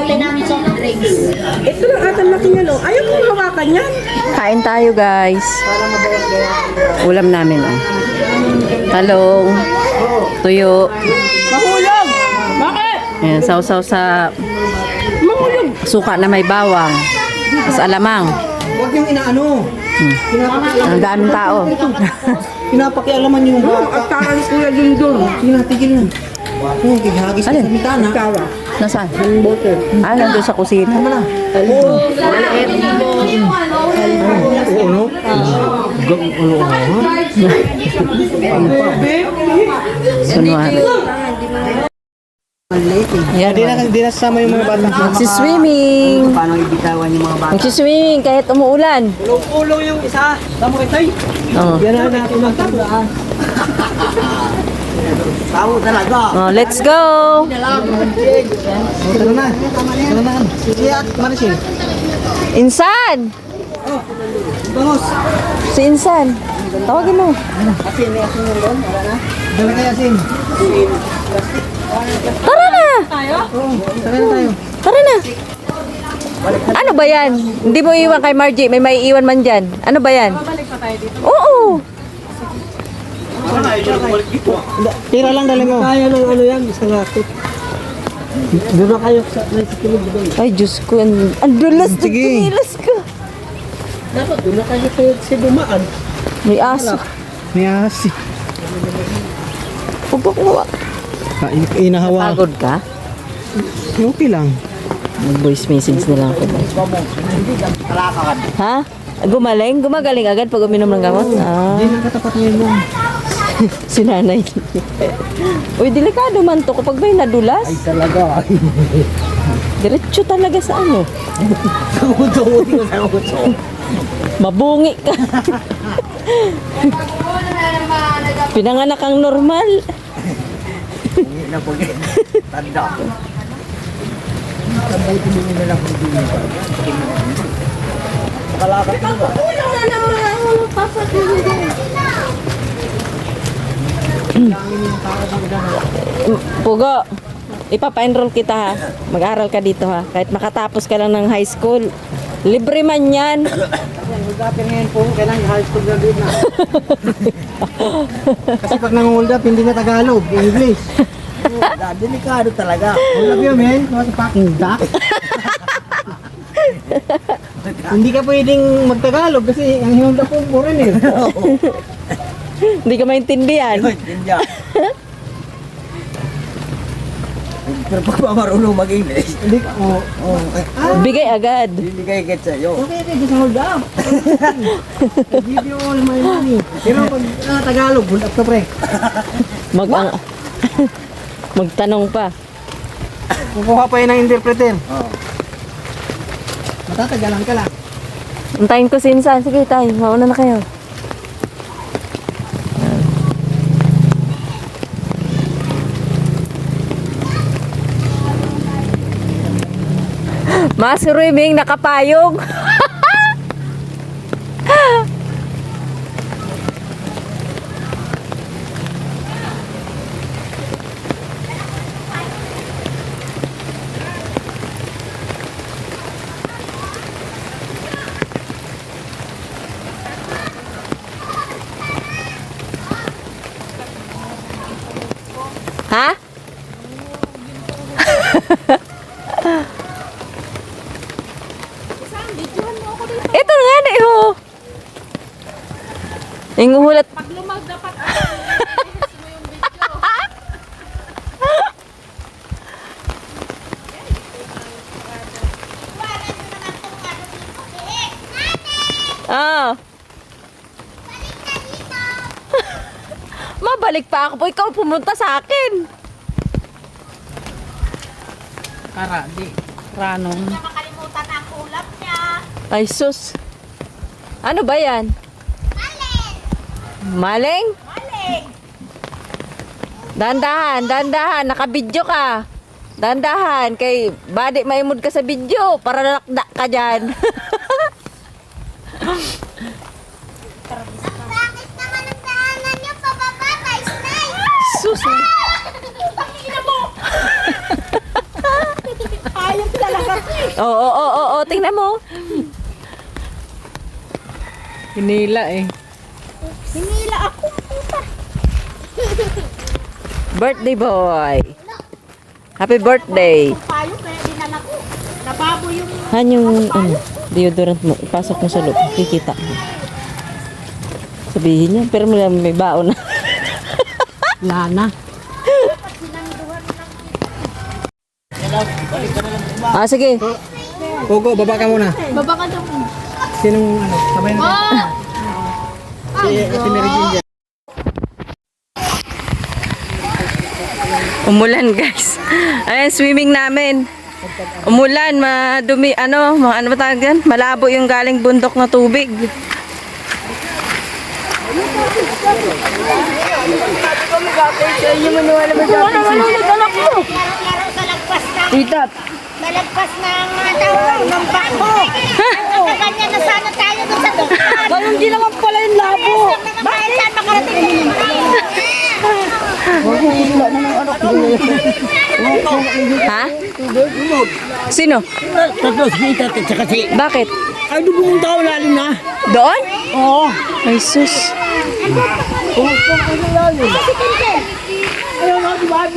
bote ng soft drinks. Ito lang ata laki niya, no? Ayaw kong hawakan yan. Kain tayo guys. Ulam namin oh. Talong. Tuyo. Mahulog! Bakit? Ayan, sausaw sa Mahulog! suka na may bawang. Tapos alamang. Huwag yung inaano. Ang daming tao. Pinapakialaman yung Oh, bata. at kakan kuya dun dun. Sige na, tigil na. Oo, kihagis ka Alin? sa mitana. Kawa. Nasaan? Ah, nandun sa kusina. Oo, no? Gang, ano, ano, Sunwan. Ayan, Hindi na, hindi na sasama yung mga bata. Si swimming. Paano ibitawan yung mga bata? Magsiswimming kahit umuulan. Ulong-ulong yung isa. Tamo kitay. Oh. Yan na natin magtandaan. Tao talaga. Oh, let's go. Insan! Bangos. Si Insan. Tawagin mo. Dala kaya sin. Tara na! Oo, tara na tayo. Tara na! Ano ba yan? Hindi mo iwan kay Margie. May may iwan man dyan. Ano ba yan? Oo! Tira lang dali mo. Kaya ng ano yan, isang racket. Doon na kayo sa naisikilid doon. Ay, Diyos ko. Ang, ang dulas na Sige. kinilas ko. Dapat doon na kayo sa, sa dumaan. May aso. May asi. Huwag ko kuha. Ah, in- inahawa. Pagod ka? Okay lang. Mag-voice message na lang ako. Ha? Gumaling? Gumagaling agad pag uminom ng gamot? Ah, Hindi na katapat ngayon mo. si nanay. Uy, delikado man to kapag may nadulas. Talaga. Diretso talaga sa ano. Sa uto. Mabungi ka. Pinanganak kang normal. Hindi na po. Tanda. Kabuti mo na lang kung hindi mo ba? Pugo, ipapa-enroll kita ha. Mag-aral ka dito ha. Kahit makatapos ka lang ng high school. Libre man yan. Hold ngayon po, kailangan high school graduate na. Kasi pag nang-hold up, hindi na Tagalog, English. Delikado talaga. Hold up yun, man. What the fucking duck? hindi ka pwedeng magtagalog kasi ang hold up po foreigner. Hindi ka maintindihan. Pero pag marunong mag-English, Hindi ka, oh, oh. Ah, Bigay agad. hindi kayo get sa'yo. okay, okay, just hold up. Give you all my money. Pero pag ah, Tagalog, hold up ka pre. Mag ang, magtanong pa. Kukuha pa yun ng interpreter. Oo. Matatagalan ka lang. Antayin ko si Insan. Sige tayo, mauna na kayo. Mas swimming, nakapayong. ha? Ito nga na iho. Inguhulat. Pag lumag dapat Ah. Mabalik pa ako po. Ikaw pumunta sa akin. Kara, di. Ranong. Makalimutan ang ulap niya. Ay, sus. Ano ba yan? Maling? Maling! Dandahan, dandahan. Nakabidyo ka. Dandahan. Kay badi maimod ka sa bidyo. Para nalakda ka dyan. Bakit naman ang daanan niyo pababa kay Snake? Sus. Pakina mo! Ayos talaga. Oo, oo, oo, oo. Tingnan mo. Hinila eh. Birthday boy. Happy birthday. Payo kaya dinala ko. Nababo yung Han yung ano, deodorant mo, ipasok mo sa loob, kikita mo. Sabihin niya, pero may, may baon na. Lana. ah, sige. Pogo, baba ka muna. baba ka daw. Sinong ano, sabay na. Si, si Mary Jane dyan. Umulan, guys. Ayan, swimming namin. Umulan, madumi, ano, ano ba tawag yan? Malabo yung galing bundok na tubig. Malagpas ng bako. Ang kanya na sana tayo doon sa dukhan. ganun din naman pala yung labo. Bakit? Saan makarating? Ha? Sino? Tapos, kita, tsaka si... Bakit? Ay, doon pumunta ako lalim na. Doon? Oo. Ay, sus.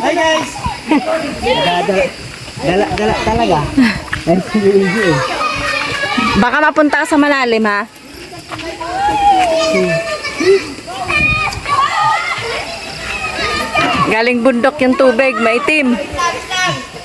Hi guys! dala, dala, talaga. Baka mapunta ka sa malalim, ha? Galing bundok yung tubig, maitim.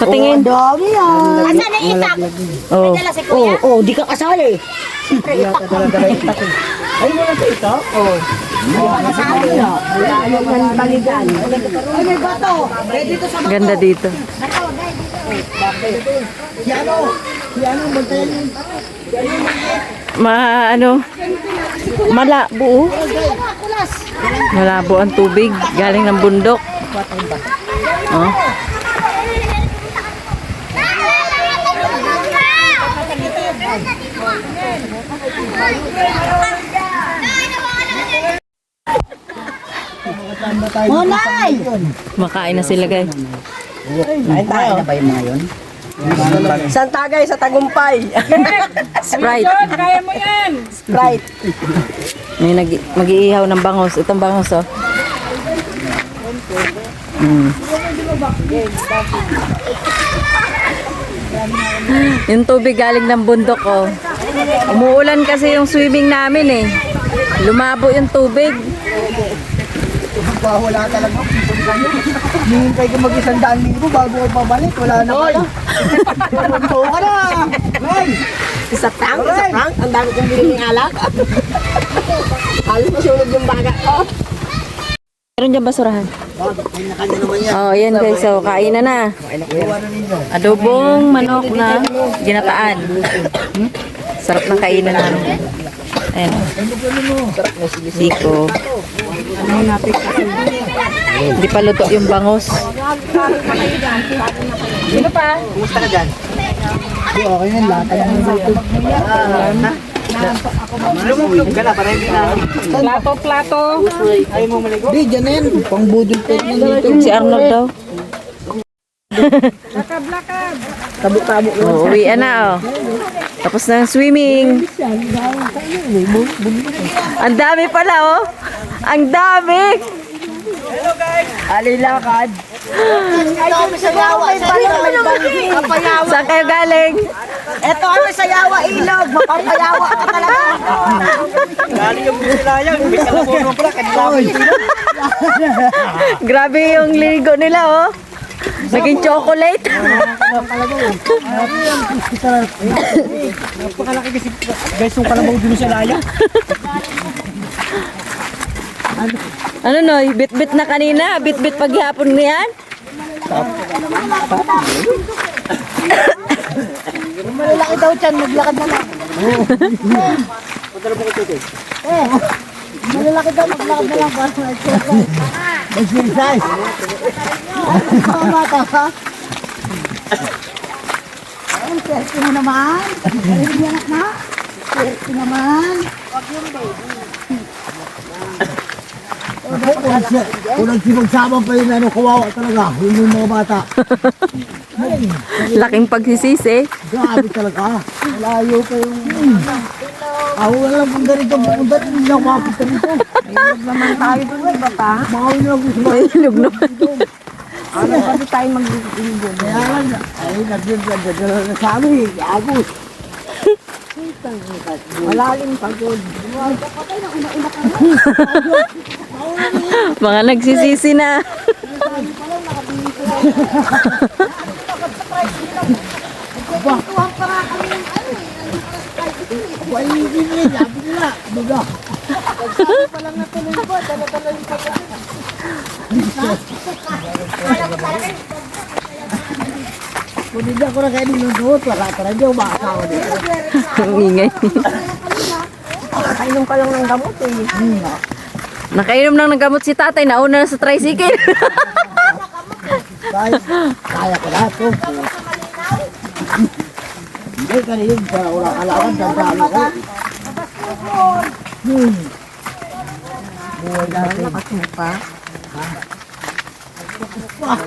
Patingin. Dami yan. Asan na itak? Oh. Dala si kuya. oh, di ka kasali. Dala-dala yung itak eh. Ay, wala sa may to sa Ganda dito. Ma, ano? Malabo. Malabo ang tubig. Galing ng bundok. Oh. Monay! Makain na sila, guys. Kain tayo. na ba yung mga yun? San tagay sa tagumpay. Sprite. Kaya mo yan. Sprite. May nag mag-iihaw ng bangos. Itong bangos, oh. Mm. Yung tubig galing ng bundok, oh. Umuulan kasi yung swimming namin, eh. Lumabo yung tubig. Wala talaga. Hihintay ko mag-isang daan libo bago ako pabalik. Wala na pala. Punto ka na. Ay! Isa prank, isa prank. Ang dami kong bilhin ng alak. Halos masunod yung baga ko. Meron dyan basurahan. Ay, na kanya naman yan. Oh, yan guys. So, kain na na. Adobong manok na ginataan. Sarap ng kainan namin. Ayan. Siko. Hindi pa luto yung bangos. Kumusta ka dyan? Di, okay yan. Lahat dito. Lumulog ka na para hindi na. Plato, plato. Ayaw mo maligo? Di, dyan na yan. Pang budol pa yan dito. Si Arnold daw. Tabo-tabo. Oh, uwi na oh. Tapos na ang swimming. Ang dami pala oh. Ang dami. Alilakad. Ito kami sa yawa. Saan kayo galing? Ito kami sa Yawa Ilog. Mapapayawa ka talaga. Galing yung busilayan. Bisa na puno pala. Grabe yung ligo nila oh. Naging chocolate. Napakalaki kasi guys yung kalabaw dun sa laya. Ano no, bit-bit na kanina, bit-bit paghapon niyan. Malaki daw dyan. Maglakad na lang. Malalaki daw, maglakad na lang para sa exercise. Exercise. Mga bata ka. Ay, swerte mo naman. Ay, hindi anak na. Swerte naman. Kung, si- kung nagsimagsama pa yun, ano, kawawa talaga. Yun yung mga bata. Laking pagsisisi. Grabe talaga. Malayo pa yung... Ako na lang kung ganito pupunta, hindi na ako makakita nito. Huwag naman tayo doon, iba pa. Yun lang gusto mo. Ilog naman. Ano, sabi tayo maglilinggo. Kaya lang, ay, nagdadala na sa amin, eh. Agos. Malalim pagod. Mga nagsisisi na. Wala yung hindi, sabi nila. Baga. Kung hindi ako na kayo nilunod, wala ka na diyo, makakawa dito. Ang ingay. Kainom ka lang ng gamot eh. Nakainom lang ng gamot si tatay. Nauna na sa tricycle. Kaya, ko lahat to. Hindi, kanina yun, para wala kalakan, dandaan ako. Hmm. Buhay natin. Pa.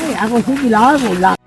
Ay, ako sige lang, wala.